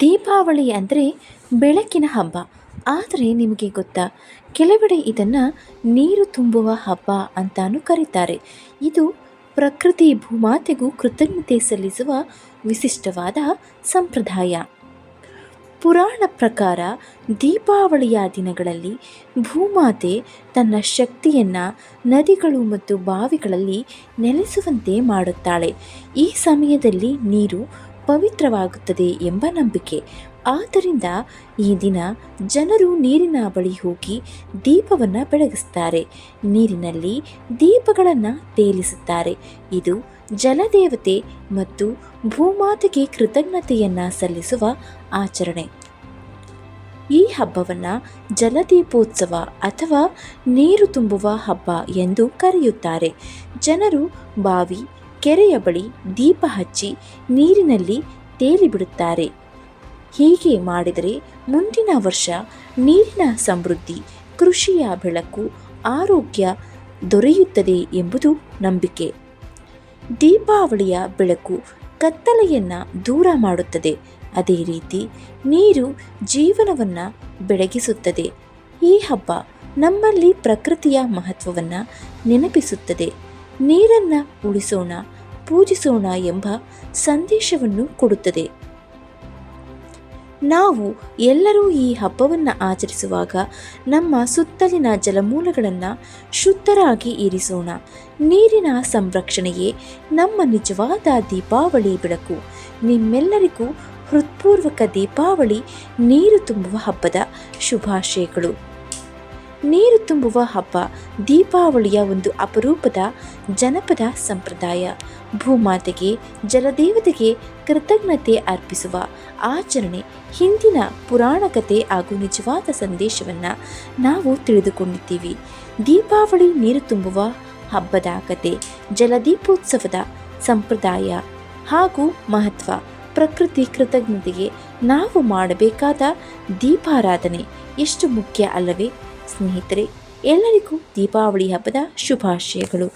ದೀಪಾವಳಿ ಅಂದರೆ ಬೆಳಕಿನ ಹಬ್ಬ. ಆದರೆ ನಿಮಗೆ ಗೊತ್ತಾ, ಕೆಲವೆಡೆ ಇದನ್ನು ನೀರು ತುಂಬುವ ಹಬ್ಬ ಅಂತಾನೂ ಕರೀತಾರೆ. ಇದು ಪ್ರಕೃತಿ ಭೂಮಾತೆಗೂ ಕೃತಜ್ಞತೆ ಸಲ್ಲಿಸುವ ವಿಶಿಷ್ಟವಾದ ಸಂಪ್ರದಾಯ. ಪುರಾಣ ಪ್ರಕಾರ ದೀಪಾವಳಿಯ ದಿನಗಳಲ್ಲಿ ಭೂಮಾತೆ ತನ್ನ ಶಕ್ತಿಯನ್ನು ನದಿಗಳು ಮತ್ತು ಬಾವಿಗಳಲ್ಲಿ ನೆಲೆಸುವಂತೆ ಮಾಡುತ್ತಾಳೆ. ಈ ಸಮಯದಲ್ಲಿ ನೀರು ಪವಿತ್ರವಾಗುತ್ತದೆ ಎಂಬ ನಂಬಿಕೆ. ಆದ್ದರಿಂದ ಈ ದಿನ ಜನರು ನೀರಿನ ಬಳಿ ಹೋಗಿ ದೀಪವನ್ನು ಬೆಳಗಿಸುತ್ತಾರೆ. ನೀರಿನಲ್ಲಿ ದೀಪಗಳನ್ನು ತೇಲಿಸುತ್ತಾರೆ. ಇದು ಜಲದೇವತೆ ಮತ್ತು ಭೂಮಾತೆಗೆ ಕೃತಜ್ಞತೆಯನ್ನು ಸಲ್ಲಿಸುವ ಆಚರಣೆ. ಈ ಹಬ್ಬವನ್ನು ಜಲದೀಪೋತ್ಸವ ಅಥವಾ ನೀರು ತುಂಬುವ ಹಬ್ಬ ಎಂದು ಕರೆಯುತ್ತಾರೆ. ಜನರು ಬಾವಿ ಕೆರೆಯ ಬಳಿ ದೀಪ ಹಚ್ಚಿ ನೀರಿನಲ್ಲಿ ತೇಲಿಬಿಡುತ್ತಾರೆ. ಹೀಗೆ ಮಾಡಿದರೆ ಮುಂದಿನ ವರ್ಷ ನೀರಿನ ಸಮೃದ್ಧಿ, ಕೃಷಿಯ ಬೆಳಕು, ಆರೋಗ್ಯ ದೊರೆಯುತ್ತದೆ ಎಂಬುದು ನಂಬಿಕೆ. ದೀಪಾವಳಿಯ ಬೆಳಕು ಕತ್ತಲೆಯನ್ನು ದೂರ ಮಾಡುತ್ತದೆ. ಅದೇ ರೀತಿ ನೀರು ಜೀವನವನ್ನು ಬೆಳಗಿಸುತ್ತದೆ. ಈ ಹಬ್ಬ ನಮ್ಮಲ್ಲಿ ಪ್ರಕೃತಿಯ ಮಹತ್ವವನ್ನು ನೆನಪಿಸುತ್ತದೆ. ನೀರನ್ನು ಉಳಿಸೋಣ ಪೂಜಿಸೋಣ ಎಂಬ ಸಂದೇಶವನ್ನು ಕೊಡುತ್ತದೆ. ನಾವು ಎಲ್ಲರೂ ಈ ಹಬ್ಬವನ್ನು ಆಚರಿಸುವಾಗ ನಮ್ಮ ಸುತ್ತಲಿನ ಜಲಮೂಲಗಳನ್ನು ಶುದ್ಧರಾಗಿ ಇರಿಸೋಣ. ನೀರಿನ ಸಂರಕ್ಷಣೆಯೇ ನಮ್ಮ ನಿಜವಾದ ದೀಪಾವಳಿ ಬೆಳಕು. ನಿಮ್ಮೆಲ್ಲರಿಗೂ ಹೃತ್ಪೂರ್ವಕ ದೀಪಾವಳಿ ನೀರು ತುಂಬುವ ಹಬ್ಬದ ಶುಭಾಶಯಗಳು. ನೀರು ತುಂಬುವ ಹಬ್ಬ ದೀಪಾವಳಿಯ ಒಂದು ಅಪರೂಪದ ಜನಪದ ಸಂಪ್ರದಾಯ. ಭೂಮಾತೆಗೆ, ಜಲದೇವತೆಗೆ ಕೃತಜ್ಞತೆ ಅರ್ಪಿಸುವ ಆಚರಣೆ ಹಿಂದಿನ ಪುರಾಣ ಕಥೆ ಹಾಗೂ ನಿಜವಾದ ಸಂದೇಶವನ್ನು ನಾವು ತಿಳಿದುಕೊಂಡಿದ್ದೀವಿ. ದೀಪಾವಳಿ ನೀರು ತುಂಬುವ ಹಬ್ಬದ ಕತೆ, ಜಲದೀಪೋತ್ಸವದ ಸಂಪ್ರದಾಯ ಹಾಗೂ ಮಹತ್ವ, ಪ್ರಕೃತಿ ಕೃತಜ್ಞತೆಗೆ ನಾವು ಮಾಡಬೇಕಾದ ದೀಪಾರಾಧನೆ ಎಷ್ಟು ಮುಖ್ಯ ಅಲ್ಲವೇ? ಸ್ನೇಹಿತರೆ ಎಲ್ಲರಿಗೂ ದೀಪಾವಳಿ ಹಬ್ಬದ ಶುಭಾಶಯಗಳು.